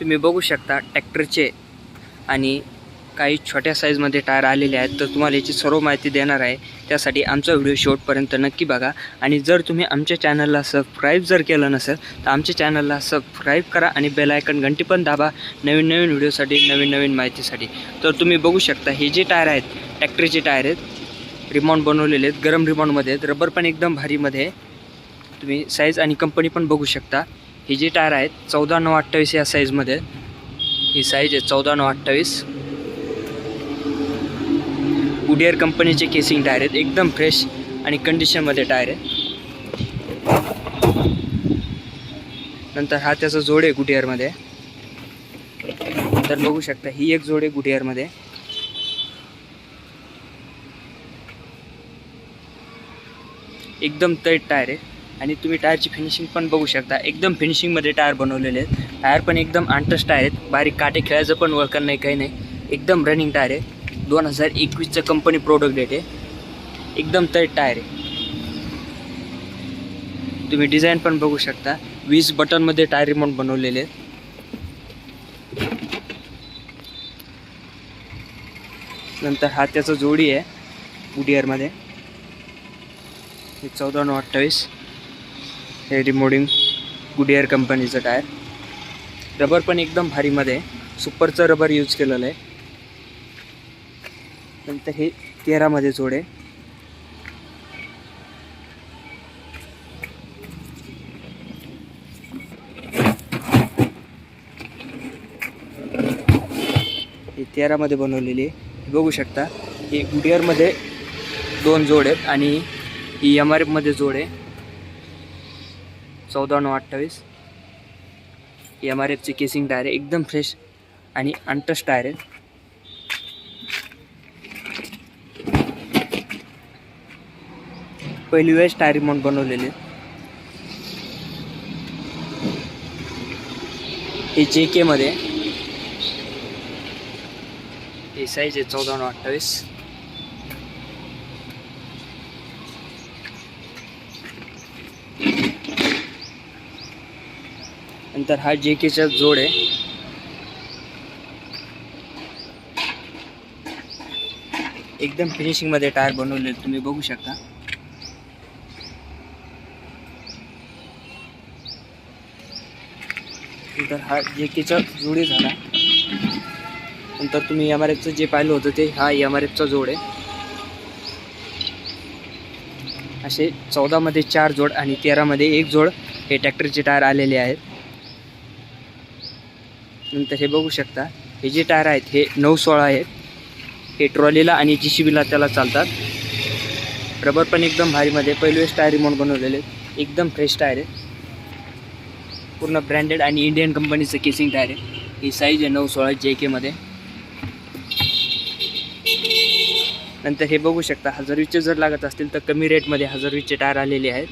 तुम्ही बघू शकता ट्रॅक्टरचे आणि काही छोट्या साईजमध्ये टायर आलेले आहेत. तर तुम्हाला याची सर्व माहिती देणार आहे. त्यासाठी आमचा व्हिडिओ शेवटपर्यंत नक्की बघा. आणि जर तुम्ही आमच्या चॅनलला सबस्क्राईब जर केलं नसेल तर आमच्या चॅनलला सबस्क्राईब करा आणि बेलायकन घंटी पण दाबा नवीन नवीन व्हिडिओसाठी नवीन नवीन माहितीसाठी. तर तुम्ही बघू शकता हे जे टायर आहेत ट्रॅक्टरचे टायर आहेत रिमॉन्ड बनवलेले आहेत गरम रिमॉन्डमध्ये आहेत रबर पण एकदम भारीमध्ये तुम्ही साईज आणि कंपनी पण बघू शकता. ही जी टायर आहेत चौदा नऊ अठ्ठावीस या साईजमध्ये ही साईज आहे चौदा नऊ अठ्ठावीस उडियर कंपनीचे केसिंग टायर आहेत एकदम फ्रेश आणि कंडिशनमध्ये टायर आहे नंतर हा त्याचा जोड आहे गुडियरमध्ये तर बघू शकता ही एक जोड आहे गुडियरमध्ये एकदम तैट टायर आहे. आणि तुम्ही टायरची फिनिशिंग पण बघू शकता. एकदम फिनिशिंगमध्ये टायर बनवलेले आहेत. टायर पण एकदम आंटस टायर आहेत. बारीक काटे खेळायचं पण वळकण नाही काही नाही. एकदम रनिंग टायर आहे. दोन हजार एकवीसचं कंपनी प्रोडक्ट डेट आहे. एकदम तरी टायर आहे. तुम्ही डिझाईन पण बघू शकता. वीस बटनमध्ये टायर रिमोट बनवलेले आहेत. नंतर हा त्याचा जोडी आहे. उडियरमध्ये चौदा नऊ अठ्ठावीस. हे रिमोडिंग गुडियर कंपनीचं टायर. रबर पण एकदम भारीमध्ये आहे. सुपरचं रबर यूज केलेलं आहे. नंतर हे तेरामध्ये जोड आहे. हे तेरामध्ये बनवलेली आहे. बघू शकता हे गुडियरमध्ये दोन जोड आहेत आणि ही एम आर एफमध्ये जोड आहे. चौदा नऊ अठ्ठावीस. एम आर एफची केसिंग टायर आहे एकदम फ्रेश आणि अंटस टायर आहे. पहिली वेळेस टायर रिमोट बनवलेले. हे जे केमध्ये हे साईज आहे चौदा अठ्ठावीस. नंतर हा जे केचा जोड आहे. एकदम फिनिशिंगमध्ये टायर बनवले तुम्ही बघू शकता. नंतर हा जे केचा जोडी झाला. नंतर तुम्ही एम आर एफचं जे पाहिलं होतं ते हा एम आर एफचा जोड आहे. असे चौदामध्ये चार जोड आणि तेरामध्ये एक जोड हे ट्रॅक्टरचे टायर आलेले आहेत. नंतर हे बघू शकता हे जे टायर आहेत हे नऊ सोळा आहेत. हे ट्रॉलीला आणि जी सी बीला त्याला चालतात. रबर पण एकदम भारीमध्ये पहिलेच टायर रिमोट बनवलेले. आहेत एकदम फ्रेश टायर आहे. पूर्ण ब्रँडेड आणि इंडियन कंपनीचं केसिंग टायर आहे. ही साईज आहे नऊ सोळा जे केमध्ये नंतर हे बघू शकता हजारवीचे जर लागत असतील तर कमी रेटमध्ये हजारवीचे टायर आलेले आहेत.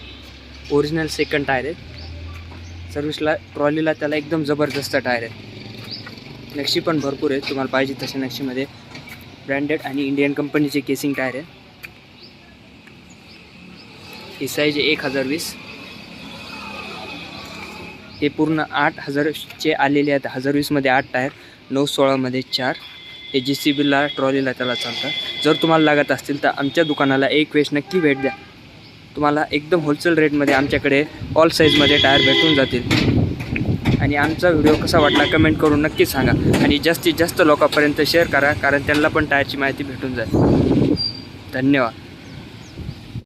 ओरिजिनल सेकंड टायर आहेत. सर्विसला ट्रॉलीला त्याला एकदम जबरदस्त टायर आहे नक्षी पण भरपूर आहेत. तुम्हाला पाहिजे तशा नक्षीमध्ये ब्रँडेड आणि इंडियन कंपनीचे केसिंग टायर आहे ही साईज आहे एक हजार वीस. हे पूर्ण आठ हजारचे आलेले आहेत. हजार वीसमध्ये आठ टायर नऊ सोळामध्ये चार. हे जी सी बीला ट्रॉलीला त्याला चालतात. जर तुम्हाला लागत असतील तर आमच्या दुकानाला एक वेळेस नक्की भेट द्या. तुम्हाला एकदम होलसेल रेटमध्ये आमच्याकडे ऑल साईजमध्ये टायर भेटून जातील. आणि आमचा व्हिडिओ कसा वाटला कमेंट करून नक्की सांगा. आणि जास्तीत जास्त लोकांपर्यंत शेअर करा कारण त्यांना पण टायरची माहिती भेटून जाईल. धन्यवाद.